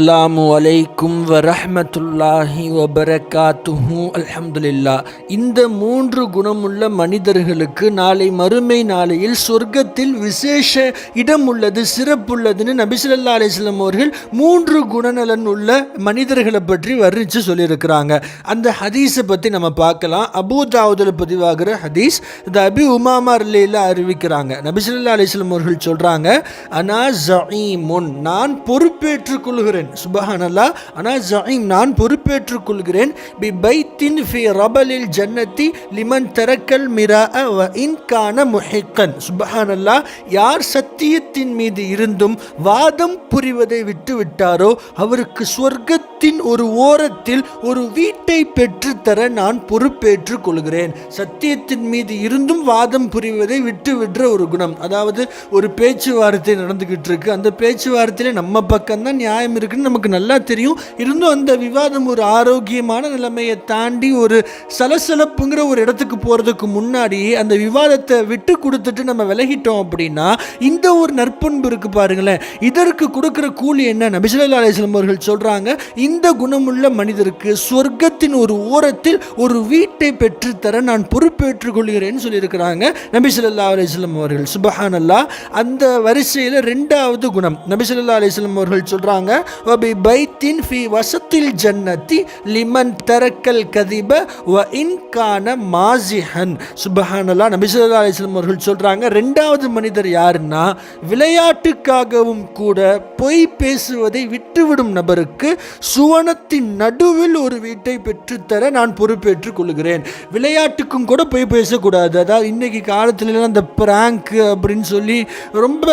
அஸ்ஸலாமு அலைக்கும் வரஹ்மத்துல்லாஹி வபரகாத்துஹு அல்ஹம்துலில்லா இந்த மூன்று குணமுள்ள மனிதர்களுக்கு நாளை மறுமை நாளையில் சொர்க்கத்தில் விசேஷ இடம் உள்ளது சிறப்புள்ளதுன்னு நபிசுல்லா அலிஸ்லாம் அவர்கள் மூன்று குணநலன் உள்ள மனிதர்களை பற்றி வர்ணித்து சொல்லியிருக்கிறாங்க. அந்த ஹதீஸை பற்றி நம்ம பார்க்கலாம். அபூ தாவூதில் பதிவாகிற ஹதீஸ் இந்த அபி உமாமா இல்லையில் அறிவிக்கிறாங்க. நபிசுல்லா அலிஸ்லாம் அவர்கள் சொல்கிறாங்க அனா ஜீமுன் நான் பொறுப்பேற்றுக் கொள்கிறேன் சுபஹானல்லா. அனா ஜஈம் நான் பொறுப்பேற்றுக் கொள்கிறேன். பி பைத்தின் ஃபி ரபலில் ஜன்னத்தி லிமன் தரக்கல் மிரா வ இன் கான முஹிக்கன். சுபஹானல்லா யார் சத்தியத்தின் மீது இருந்தும் வாதம் புரிவதை விட்டு விட்டாரோ அவருக்கு சொர்க்கத்தின் ஒரு ஓரத்தில் ஒரு வீட்டை பெற்றுத்தர நான் பொறுப்பேற்றுக் கொள்கிறேன். சத்தியத்தின் மீது இருந்தும் வாதம் புரிவதை விட்டு விடுற ஒரு குணம். அதாவது ஒரு பேச்சுவார்த்தை நடந்துகிட்டு இருக்கு. அந்த பேச்சுவார்த்தையில நம்ம பக்கம்தான் நியாயம் இருக்குன்னு நமக்கு நல்லா தெரியும். இருந்தும் அந்த விவாதம் ஒரு ஆரோக்கியமான நிலைமையை தாண்டி ஒரு சலசலப்புங்கிற ஒரு இடத்துக்கு போகிறதுக்கு முன்னாடி அந்த விவாதத்தை விட்டு கொடுத்துட்டு நம்ம விலகிட்டோம் அப்படின்னா இந்த ஒரு நற்பண்பு இருக்கு பாருங்களேன். இதற்கு கொடுக்குற கூலி என்ன? நபிசுல்லா அலிஸ்லாம் அவர்கள் சொல்றாங்க இந்த குணமுள்ள மனிதருக்கு சொர்க்கத்தின் ஒரு ஓரத்தில் ஒரு வீட்டை பெற்றுத்தர நான் பொறுப்பேற்றுக் கொள்கிறேன்னு சொல்லியிருக்கிறாங்க நபிசுல்லா அலிஸ்லம் அவர்கள். சுபஹானல்லா அந்த வரிசையில் ரெண்டாவது குணம். நபிசுல்லா அலிஸ்லம் அவர்கள் சொல்றாங்க ஒபி பைத்தின் ஃபி வசத்தில் ஜன்னத்தி லிமன் தரக்கல் கதிப வ இன்கான மாசிஹன் சுபஹானல்லா நபிசுல்லா அலிஸ்லம் அவர்கள் சொல்கிறாங்க ரெண்டாவது மனிதர் யாருன்னா விளையாட்டுக்காகவும் கூட பொய் பேசுவதை விட்டுவிடும் நபருக்கு சுவனத்தின் நடுவில் ஒரு வீட்டை பெற்றுத்தர நான் பொறுப்பேற்றுக் கொள்கிறேன். விளையாட்டுக்கும் கூட பொய் பேசக்கூடாது. அதாவது இன்னைக்கு காலத்துலலாம் அந்த பிராங்க் அப்படின்னு சொல்லி ரொம்ப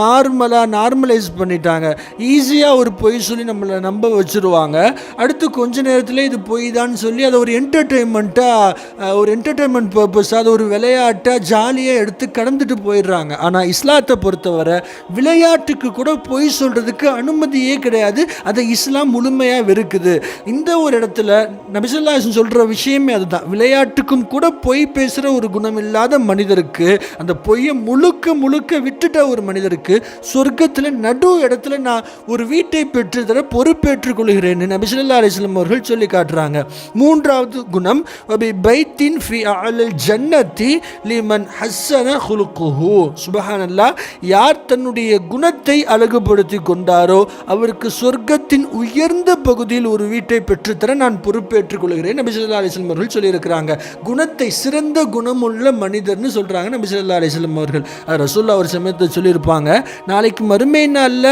நார்மலாக நார்மலைஸ் பண்ணிட்டாங்க. ஈஸியாக ஒரு பொய் சொல்லி நம்மளை நம்ப வச்சுருவாங்க. அடுத்து கொஞ்ச நேரத்தில் இது பொய் தான் சொல்லி அதை ஒரு என்டர்டெயின்மெண்ட்டாக ஒரு என்டர்டெயின்மெண்ட் பர்பஸ் அது ஒரு விளையாட்டாக ஜாலியாக எடுத்து கடந்துட்டு போயிடுறாங்க. ஆனால் இஸ்லாத்தை பொறுத்தவரை விளையாட்டுக்கு கூட பொய் சொல்கிறதுக்கு அனுமதியே கிடையாது. அதை இஸ்லாம் முழுமையாக வெறுக்குது. இந்த ஒரு இடத்துல நபிசல்லாசன் சொல்கிற விஷயமே அதுதான். விளையாட்டுக்கும் கூட பொய் பேசுகிற ஒரு குணம் இல்லாத மனிதருக்கு அந்த பொய்யை முழுக்க முழுக்க விட்டுட்ட ஒரு மனிதருக்கு சொர்க்கத்தில் நடு இடத்துல நான் ஒரு வீட்டு பெற்று தர பொறுப்பேற்றுக் கொள்கிறேன் நபிசுல்லா அலிஸ்லம் அவர்கள் சொல்லி காட்டுறாங்க. மூன்றாவது குணம் வபி பைத்தின் ஃபி அலல் ஜன்னத்தி லிமன் ஹஸ்ஸன ஹுலுக்குஹு. சுபஹானல்லா யார் தன்னுடைய குணத்தை அழகுபடுத்தி கொண்டாரோ அவருக்கு சொர்க்கத்தின் உயர்ந்த பகுதியில் ஒரு வீட்டை பெற்றுத்தர நான் பொறுப்பேற்றுக் கொள்கிறேன் நபி சொல்லா அலிஸ்லம் அவர்கள் சொல்லியிருக்கிறாங்க. குணத்தை சிறந்த குணமுள்ள மனிதர்னு சொல்கிறாங்க நபி சொல்லா அலிஸ்லம் அவர்கள். ரசூல்லா ஒரு சமயத்தை சொல்லியிருப்பாங்க நாளைக்கு மறுமை நாளில்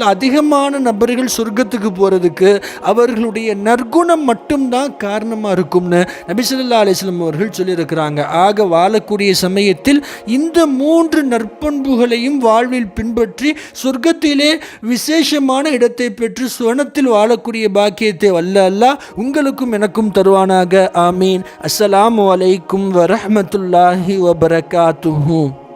அதிகம் அதிகமான நபர்கள் சொர்க்கத்துக்கு போகிறதுக்கு அவர்களுடைய நற்குணம் மட்டும்தான் காரணமாக இருக்கும்னு நபிசல்லா அலிஸ்லம் அவர்கள் சொல்லியிருக்கிறாங்க. ஆக வாழக்கூடிய சமயத்தில் இந்த மூன்று நற்பண்புகளையும் வாழ்வில் பின்பற்றி சொர்க்கத்திலே விசேஷமான இடத்தை பெற்று சுவனத்தில் வாழக்கூடிய பாக்கியத்தை வல்ல அல்லாஹ் உங்களுக்கும் எனக்கும் தருவானாக. ஆமீன். அஸ்ஸலாமு அலைக்கும் வரஹ்மத்துல்லாஹி வபரகாத்துஹூ.